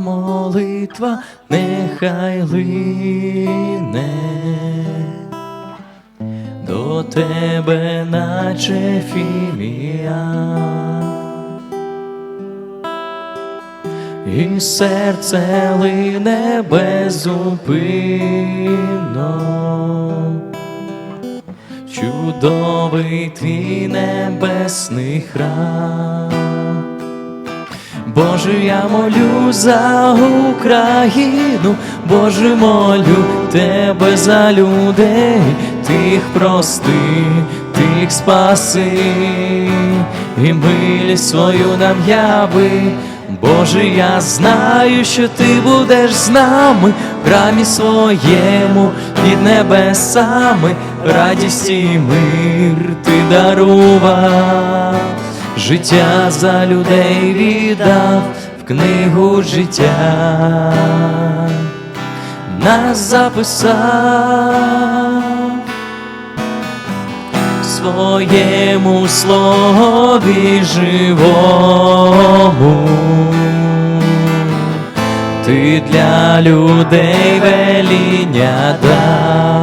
молитва нехай лине до тебе, наче фімія. І серце лине безупинно, чудовий твій небесний храм. Боже, я молю за Україну, Боже, молю тебе за людей, тих прости, тих спаси, і милість свою нам яви. Боже, я знаю, що ти будеш з нами. В храмі своєму під небесами, радість і мир ти дарував життя за людей віддав в книгу життя, нас записав своєму слові живому. Ти для людей веління дав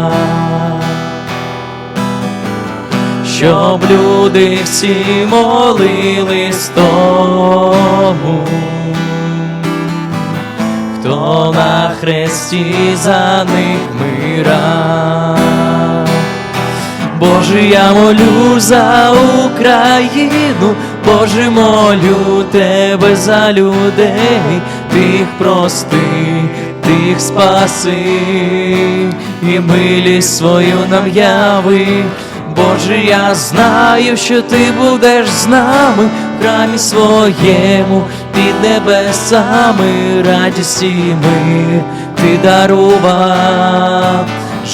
щоб люди всі молились тому, хто на хресті за них мира. Боже, я молю за Україну, Боже, молю тебе за людей, тих прости, тих спаси, і милість свою нам яви. Боже, я знаю, що ти будеш з нами в храмі своєму, під небесами радість і мир ти дарував,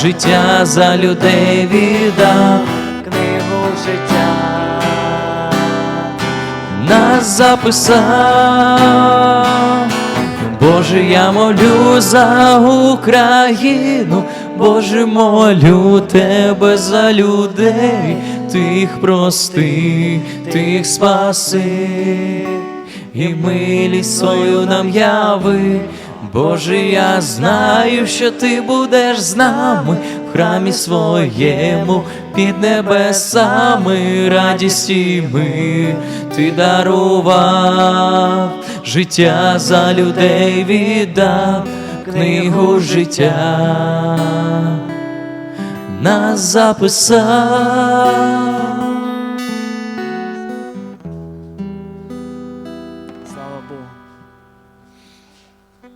життя за людей віддав, книгу життя нас записав. Боже, я молю за Україну, Боже, молю тебе за людей, тих прости, тих спаси, і милість свою нам яви. Боже, я знаю, що ти будеш з нами в храмі своєму, під небесами. Радість і мир ти дарував, життя за людей віддав, книгу життя нас записав.